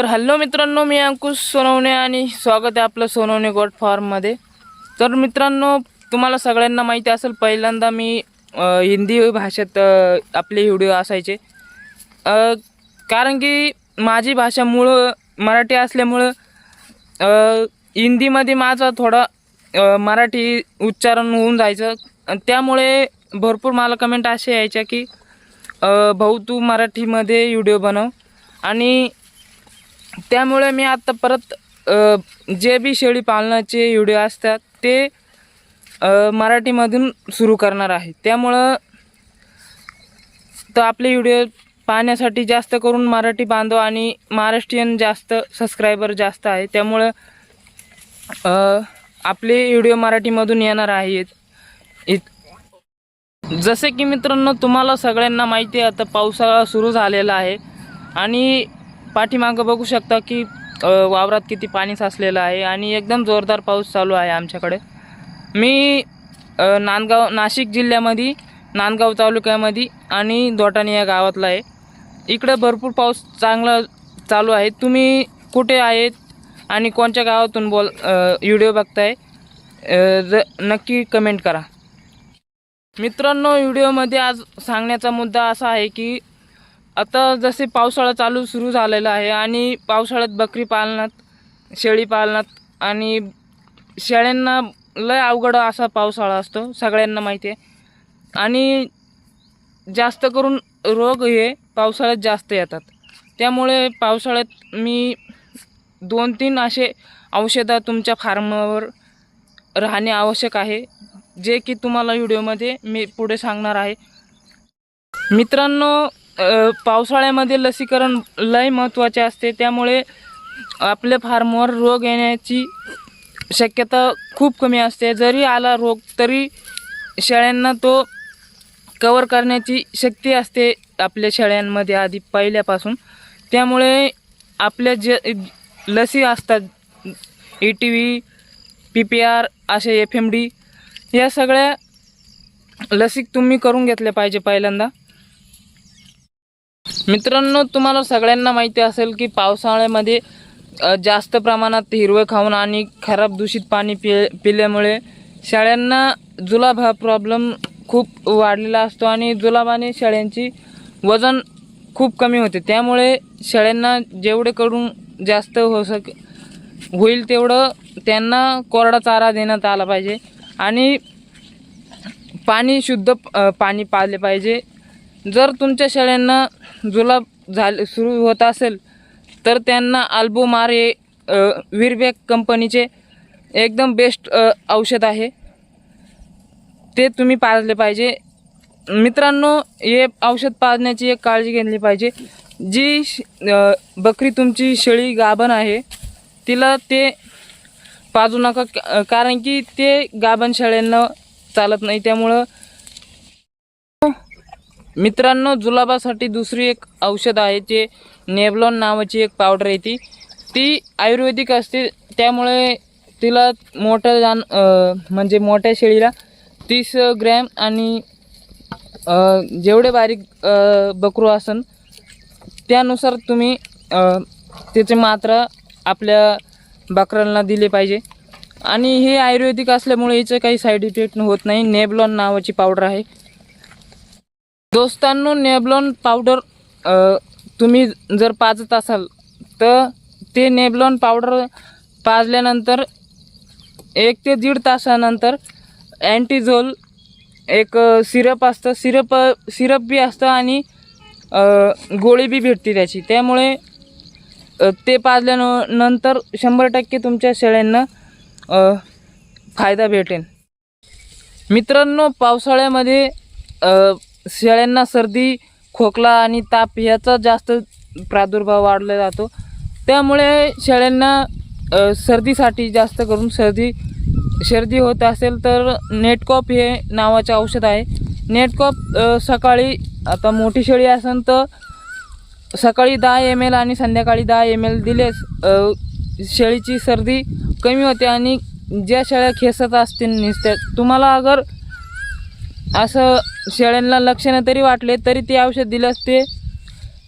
तर हॅलो मित्रांनो मी अंकुश सोनवणे आणि स्वागत आहे आपलं सोनवणे गोट फार्ममध्ये तर मित्रांनो तुम्हाला सगळ्यांना माहिती असेल पहिल्यांदा मी हिंदी भाषेत आपले व्हिडिओ असायचे. कारण की माझी भाषा मूळ मराठी असल्यामुळं हिंदीमध्ये माझा थोडा मराठी उच्चारण होऊन जायचं. आणि त्यामुळे भरपूर मला कमेंट असे यायच्या की भाऊ तू मराठीमध्ये व्हिडिओ बनव. आणि त्यामुळे मी आत्ता परत जे बी शेळी पालनाचे व्हिडिओ असतात ते मराठीमधून सुरू करणार आहे. त्यामुळं तर आपले व्हिडिओ पाहण्यासाठी जास्त करून मराठी बांधव आणि महाराष्ट्रीयन जास्त सबस्क्रायबर जास्त आहे त्यामुळं आपले व्हिडिओ मराठीमधून येणार आहेत. इत जसे की मित्रांनो तुम्हाला सगळ्यांना माहिती आहे आता पावसाळा सुरू झालेला आहे. आणि पाठीमागं बघू शकता की वावरात किती पाणी साचलेलं आहे आणि एकदम जोरदार पाऊस चालू आहे आमच्याकडे. मी नांदगाव नाशिक जिल्ह्यामध्ये नांदगाव तालुक्यामध्ये आणि दोटाणी या गावातला आहे. इकडं भरपूर पाऊस चांगला चालू आहे. तुम्ही कुठे आहेत आणि कोणत्या गावातून बोल व्हिडिओ बघताय ज नक्की कमेंट करा. मित्रांनो व्हिडिओमध्ये आज सांगण्याचा मुद्दा असा आहे की आता जसे पावसाळा चालू सुरू झालेला आहे आणि पावसाळ्यात बकरी पालनात शेळी पालनात आणि शेळ्यांना लय अवघड असा पावसाळा असतो सगळ्यांना माहिती आहे. आणि जास्त करून रोग हे पावसाळ्यात जास्त येतात. त्यामुळे पावसाळ्यात मी दोन तीन असे औषधं तुमच्या फार्मवर राहणे आवश्यक आहे जे की तुम्हाला व्हिडिओमध्ये मी पुढे सांगणार आहे. मित्रांनो पावसाळ्यामध्ये लसीकरण लय महत्त्वाचे असते. त्यामुळे आपल्या फार्मवर रोग येण्याची शक्यता खूप कमी असते. जरी आला रोग तरी शेळ्यांना तो कवर करण्याची शक्ती असते आपल्या शेळ्यांमध्ये आधी पहिल्यापासून. त्यामुळे आपल्या जे लसी असतात E T V P P R असे एफ एम डी या सगळ्या लसी तुम्ही करून घेतल्या पाहिजे पहिल्यांदा. मित्रांनो तुम्हाला सगळ्यांना माहिती असेल की पावसाळ्यामध्ये जास्त प्रमाणात हिरवं खाऊन आणि खराब दूषित पाणी पि पिल्यामुळे शाळ्यांना जुलाब हा प्रॉब्लेम खूप वाढलेला असतो आणि जुलाबाने शेळ्यांची वजन खूप कमी होते. त्यामुळे शाळांना जेवढे कडून जास्त हो सक होईल तेवढं त्यांना कोरडा चारा देण्यात आला पाहिजे आणि पाणी शुद्ध पाणी पाजले पाहिजे. जर तुमच्या शेळ्यांना जुलाब झाले सुरू होत असेल तर त्यांना आल्बोमार हे अ, विरबॅक कंपनीचे एकदम बेस्ट औषध आहे. ते तुम्ही पाजले पाहिजे. मित्रांनो हे औषध पाजण्याची एक काळजी घेतली पाहिजे. जी बकरी तुमची शेळी गाभण आहे तिला ते पाजू नका कारण की ते गाभण शेळ्यांना चालत नाही. त्यामुळं मित्रांनो जुलाबासाठी दुसरी एक औषध आहे जे नेबलॉन नावाची एक पावडर येते ती. आयुर्वेदिक असते त्यामुळे तिला मोठ्या जान म्हणजे मोठ्या शेळीला तीस ग्रॅम आणि जेवढे बारीक बकरू असन त्यानुसार तुम्ही अ, त्याचे मात्रा आपल्या बकऱ्यांना दिले पाहिजे. आणि हे आयुर्वेदिक असल्यामुळे याचं काही साईड इफेक्ट होत नाही. नेबलॉन नावाची पावडर आहे. दोस्तांनो नेबलॉन पावडर तुम्ही जर पाजत असाल तर ते नेबलॉन पावडर पाजल्यानंतर एक ते दीड तासानंतर अँटीझोल एक सिरप असतं. सिरप सिरप बी असतं आणि गोळी बी भेटते त्याची. त्यामुळे ते ते पाजल्यानंतर शंभर टक्के तुमच्या शेळ्यांना फायदा भेटेल मित्रांनो पावसाळ्यामध्ये शेळ्यांना सर्दी खोकला आणि ताप याचा जास्त प्रादुर्भाव वाढला जातो. त्यामुळे शेळ्यांना सर्दीसाठी जास्त करून सर्दी सर्दी होत असेल तर नेटकॉप हे नावाचे औषध आहे. नेटकॉप सकाळी आता मोठी शेळी असेल तर सकाळी दहा एम एल आणि संध्याकाळी दहा एम एल दिलेस शेळीची सर्दी कमी होते आणि ज्या शेळ्या खेसत असतील निसत्या. तुम्हाला अगर असं शेळ्यांना लक्षणं तरी वाटले तरी ते औषध दिल्यास ते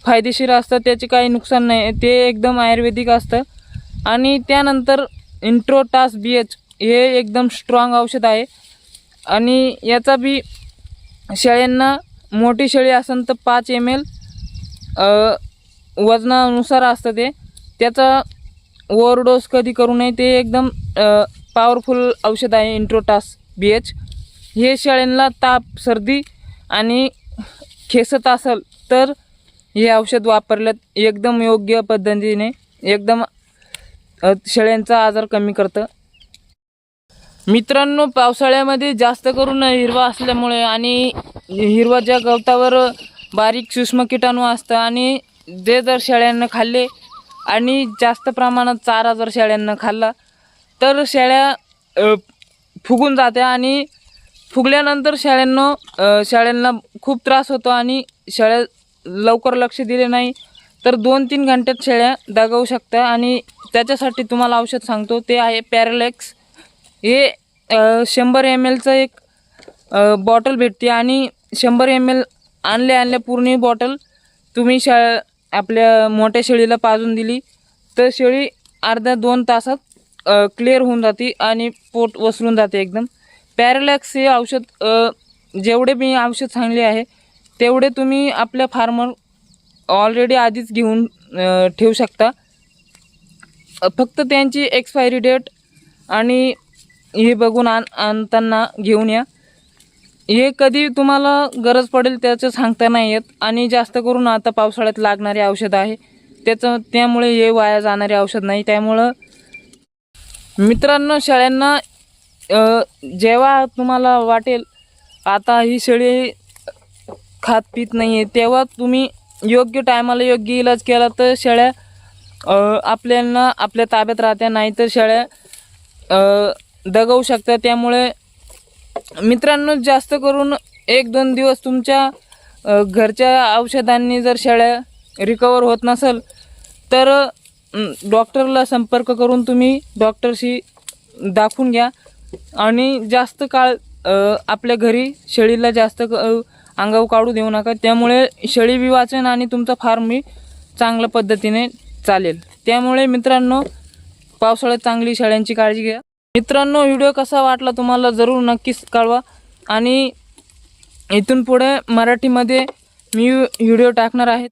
फायदेशीर असतं त्याचे काही नुकसान नाही. ते एकदम आयुर्वेदिक असतं. आणि त्यानंतर इंट्रोटास बी एच हे एकदम स्ट्रॉंग औषध आहे. आणि याचा बी शेळ्यांना मोठी शेळी असेल तर पाच एम एल वजनानुसार असतं ते. त्याचा ओव्हरडोस कधी करू नये ते एकदम पॉवरफुल औषध आहे इंट्रोटास बी एच. हे शेळ्यांना ताप सर्दी आणि खेसत असेल तर हे औषध वापरलं एकदम योग्य पद्धतीने एकदम शेळ्यांचा आजार कमी करतं. मित्रांनो पावसाळ्यामध्ये जास्त करून हिरवा असल्यामुळे आणि हिरवाच्या गवतावर बारीक सूक्ष्म किटाणू असतं आणि जे जर शेळ्यांना खाल्ले आणि जास्त प्रमाणात चारा जर शेळ्यांना खाल्ला तर शेळ्या फुगून जात्या आणि फुगल्यानंतर शाळांना शाळांना खूप त्रास होतो आणि शाळा लवकर लक्ष दिले नाही. तर दोन तीन घंट्यात शेळ्या दगावू शकतात आणि त्याच्यासाठी तुम्हाला औषध सांगतो ते आहे पॅरलेक्स. हे शंभर एम एलचं एक बॉटल भेटते आणि शंभर एम एल आणले आणले पूर्ण बॉटल तुम्ही शा आपल्या मोठ्या शेळीला पाजून दिली. तर शेळी अर्ध्या दोन तासात क्लिअर होऊन जाते आणि पोट वसरून जाते एकदम. पॅरेलॅक्स हे औषध जेवढे मी औषध सांगले आहे तेवढे तुम्ही आपल्या फार्मर ऑलरेडी आधीच घेऊन ठेवू शकता. फक्त त्यांची एक्सपायरी डेट आणि हे बघून आण आणताना घेऊन या. हे कधी तुम्हाला गरज पडेल त्याचं सांगता नाही येत आणि जास्त करून आता पावसाळ्यात लागणारे औषध आहे. त्याचं त्यामुळे हे वाया जाणारे औषध नाही. त्यामुळं मित्रांनो शेळ्यांना जेव्हा तुम्हाला वाटेल आता ही शेळी खात पित नाही आहे तेव्हा तुम्ही योग्य टायमाला योग्य इलाज केला तर शेळ्या आपल्याला आपल्या ताब्यात राहत्या नाही तर शेळ्या दगवू शकतात. त्यामुळे मित्रांनो जास्त करून एक दोन दिवस तुमच्या घरच्या औषधांनी जर शेळ्या रिकवर होत नसेल तर डॉक्टरला संपर्क करून तुम्ही डॉक्टरशी दाखवून घ्या. आणि जास्त काळ आपल्या घरी शेळीला जास्त क- अंगावर काढू देऊ नका. त्यामुळे शेळी बी वाचेन आणि तुमचा फार्म बी चांगल्या पद्धतीने चालेल. त्यामुळे मित्रांनो पावसाळ्यात चांगली शेळ्यांची काळजी घ्या. मित्रांनो व्हिडिओ कसा वाटला तुम्हाला जरूर नक्कीच कळवा. आणि इथून पुढे मराठीमध्ये मी व्हिडिओ टाकणार आहे.